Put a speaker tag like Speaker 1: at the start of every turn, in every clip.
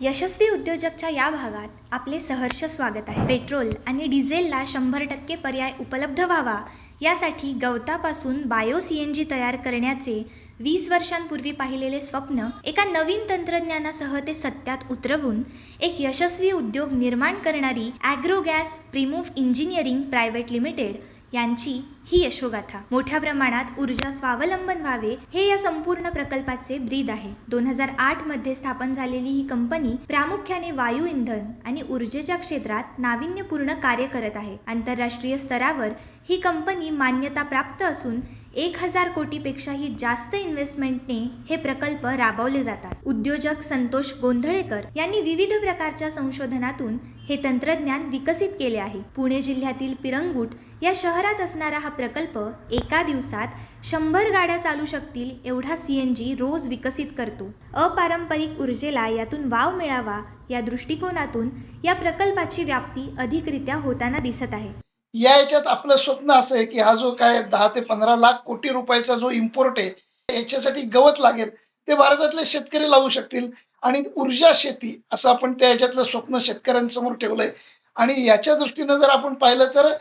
Speaker 1: यशस्वी उद्योजकच्या या भागात आपले सहर्ष स्वागत आहे. पेट्रोल आणि डिझेलला शंभर टक्के पर्याय उपलब्ध व्हावा यासाठी गवतापासून बायो सी एन जी तयार करण्याचे वीस वर्षांपूर्वी पाहिलेले स्वप्न एका नवीन तंत्रज्ञानासह ते सत्यात उतरवून एक यशस्वी उद्योग निर्माण करणारी agro gas primove engineering private limited यांची ही यशोगाथा मोठ्या प्रमाणात ऊर्जा स्वावलंबन व्हावे हे या संपूर्ण प्रकल्पाचे ब्रीद आहे. दोन हजार आठमध्ये स्थापन झालेली ही कंपनी प्रामुख्याने वायू इंधन आणि ऊर्जेच्या क्षेत्रात नाविन्यपूर्ण कार्य करत आहे. आंतरराष्ट्रीय स्तरावर ही कंपनी मान्यता प्राप्त असून एक हजार कोटीपेक्षाही जास्त इन्व्हेस्टमेंटने हे प्रकल्प राबवले जातात. उद्योजक संतोष गोंधळेकर यांनी विविध प्रकारच्या संशोधनातून हे तंत्रज्ञान विकसित केले आहे. पुणे जिल्ह्यातील पिरंगुट या शहरात असणारा हा प्रकल्प एका दिवसात शंभर गाड्या चालू शकतील एवढा सी एन जी रोज विकसित करतो. अपारंपरिक ऊर्जेला यातून वाव मिळावा या दृष्टिकोनातून या प्रकल्पाची व्याप्ती अधिकरित्या होताना दिसत आहे.
Speaker 2: या याच्यात आपलं स्वप्न असं आहे की हा जो काय दहा ते पंधरा लाख कोटी रुपयाचा जो इम्पोर्ट आहे याच्यासाठी गवत लागेल. ते भारतातले शेतकरी लावू शकतील. आणि ऊर्जा शेती असं आपण त्या याच्यातलं स्वप्न शेतकऱ्यांसमोर ठेवलंय. आणि याच्या दृष्टीनं जर आपण पाहिलं तर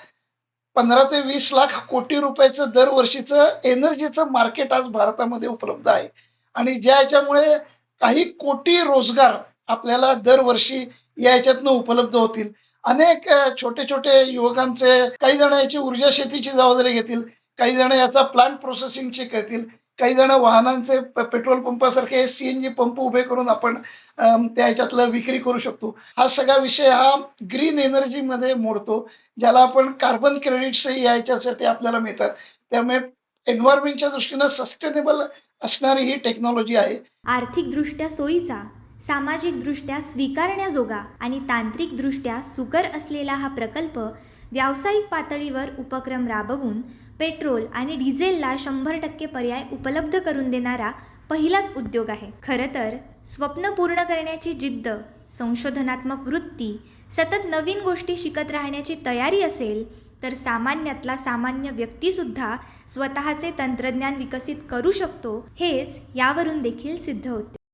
Speaker 2: पंधरा ते वीस लाख कोटी रुपयाचं दरवर्षीचं एनर्जीचं मार्केट आज भारतामध्ये उपलब्ध आहे. आणि ज्या याच्यामुळे काही कोटी रोजगार आपल्याला दरवर्षी या याच्यातनं उपलब्ध होतील. अनेक छोटे छोटे युवकांचे काही जण याची ऊर्जा शेतीची जबाबदारी घेतील. काही जण याचा प्लांट प्रोसेसिंगचे करतील काही जण वाहनांचे पेट्रोल पंपासारखे सीएनजी पंप उभे करून आपण त्या ह्याच्यातलं विक्री करू शकतो. हा सगळा विषय हा ग्रीन एनर्जी मध्ये मोडतो ज्याला आपण कार्बन क्रेडिट्सही याच्यासाठी आपल्याला मिळतात. त्यामुळे एन्व्हायरमेंटच्या दृष्टीनं सस्टेनेबल असणारी ही टेक्नॉलॉजी आहे.
Speaker 1: आर्थिकदृष्ट्या सोयीचा सामाजिकदृष्ट्या स्वीकारण्याजोगा आणि तांत्रिकदृष्ट्या सुकर असलेला हा प्रकल्प व्यावसायिक पातळीवर उपक्रम राबवून पेट्रोल आणि डिझेलला शंभर टक्के पर्याय उपलब्ध करून देणारा पहिलाच उद्योग आहे. खरं तर स्वप्न पूर्ण करण्याची जिद्द संशोधनात्मक वृत्ती सतत नवीन गोष्टी शिकत राहण्याची तयारी असेल तर सामान्यातला सामान्य व्यक्तीसुद्धा स्वतःचे तंत्रज्ञान विकसित करू शकतो हेच यावरून देखील सिद्ध होते.